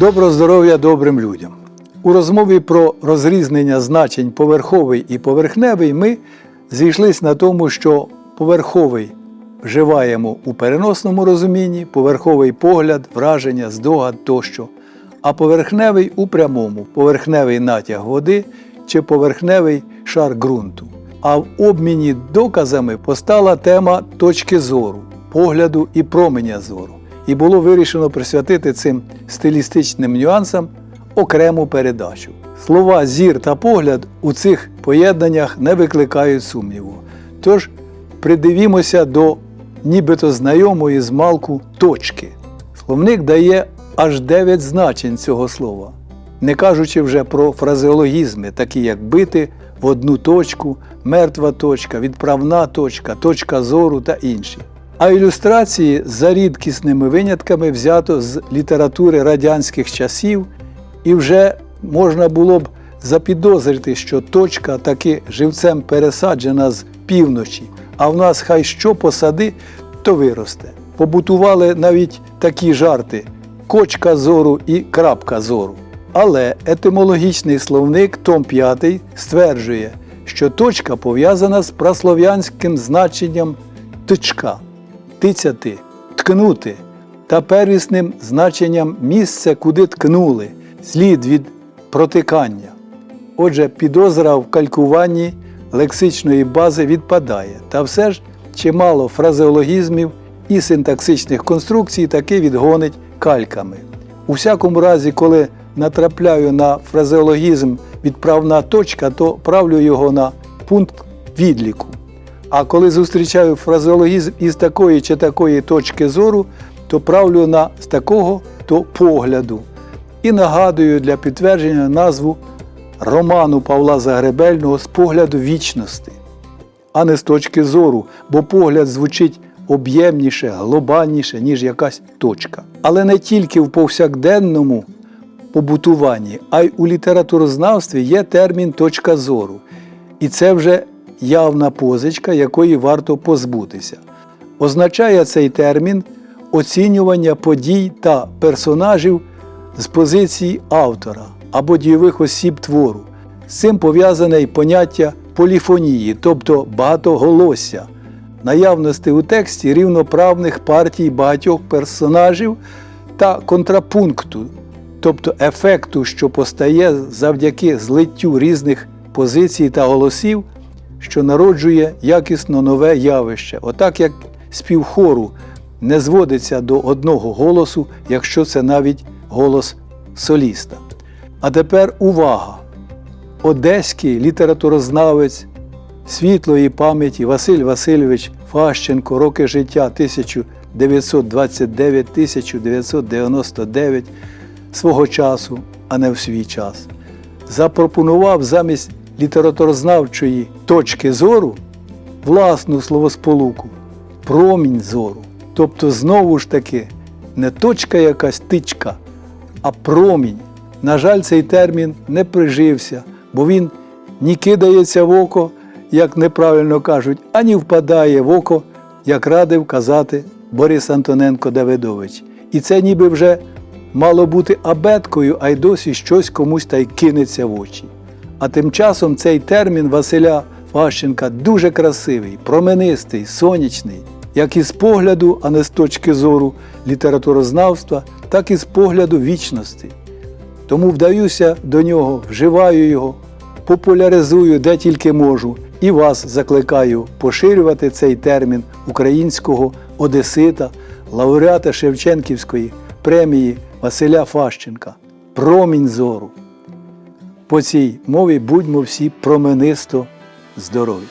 Доброго здоров'я добрим людям. У розмові про розрізнення значень поверховий і поверхневий ми зійшлись на тому, що поверховий вживаємо у переносному розумінні, поверховий погляд, враження, здогад тощо, а поверхневий у прямому, поверхневий натяг води чи поверхневий шар ґрунту. А в обміні доказами постала тема точки зору, погляду і променя зору. І було вирішено присвятити цим стилістичним нюансам окрему передачу. Слова зір та погляд у цих поєднаннях не викликають сумніву. Тож придивімося до нібито знайомої з малку точки. Словник дає аж 9 значень цього слова, не кажучи вже про фразеологізми, такі як бити в одну точку, мертва точка, відправна точка, точка зору та інші. А ілюстрації за рідкісними винятками взято з літератури радянських часів, і вже можна було б запідозрити, що точка таки живцем пересаджена з півночі, а в нас хай що посади, то виросте. Побутували навіть такі жарти кочка зору і крапка зору. Але етимологічний словник Том 5 стверджує, що точка пов'язана з праслов'янським значенням тичка, тицяти, ткнути та первісним значенням місце, куди ткнули, слід від протикання. Отже, підозра в калькуванні лексичної бази відпадає, та все ж чимало фразеологізмів і синтаксичних конструкцій таки відгонить кальками. У всякому разі, коли натрапляю на фразеологізм відправна точка, то правлю його на пункт відліку. А коли зустрічаю фразеологізм із такої чи такої точки зору, то правлю на з такого то погляду. І нагадую для підтвердження назву роману Павла Загребельного з погляду вічності, а не з точки зору, бо погляд звучить об'ємніше, глобальніше, ніж якась точка. Але не тільки в повсякденному побутуванні, а й у літературознавстві є термін точка зору. І це вже явна позичка, якої варто позбутися. Означає цей термін оцінювання подій та персонажів з позиції автора або дійових осіб твору. З цим пов'язане й поняття поліфонії, тобто багатоголосся, наявності у тексті рівноправних партій багатьох персонажів та контрапункту, тобто ефекту, що постає завдяки злиттю різних позицій та голосів, що народжує якісно нове явище, отак як спів хору не зводиться до одного голосу, якщо це навіть голос соліста. А тепер увага! Одеський літературознавець світлої пам'яті Василь Васильович Фащенко, роки життя 1929-1999 свого часу, а не в свій час, запропонував замість літературознавчої точки зору власну словосполуку промінь зору. Тобто, знову ж таки, не точка якась тичка, а промінь. На жаль, цей термін не прижився, бо він ні кидається в око, як неправильно кажуть, ані впадає в око, як радив казати Борис Антоненко Давидович. І це ніби вже мало бути абеткою, а й досі щось комусь та й кинеться в очі. А тим часом цей термін Василя Фащенка дуже красивий, променистий, сонячний, як із погляду, а не з точки зору літературознавства, так і з погляду вічності. Тому вдаюся до нього, вживаю його, популяризую де тільки можу, і вас закликаю поширювати цей термін українського одесита, лауреата Шевченківської премії Василя Фащенка. Промінь зору. По цій мові будьмо всі променисто здорові.